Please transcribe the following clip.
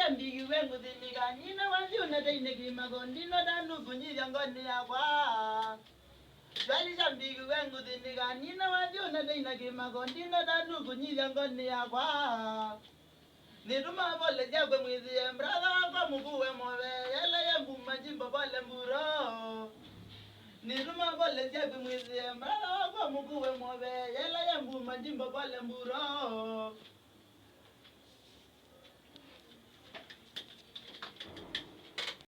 Wengu dhiniga nina wandi unataine kimago ndino danu kunyivya ngoni yakwa. Wengu dhiniga nina wandi unataine kimago ndino danu kunyivya ngoni yakwa. Niruma bole jagwe mwizi embrada wakwa mukuwe mobe yele yembu majimbo bole mburo. Niruma bole jagwe mwizi embrada wakwa mukuwe mobe yele yembu majimbo bole mburo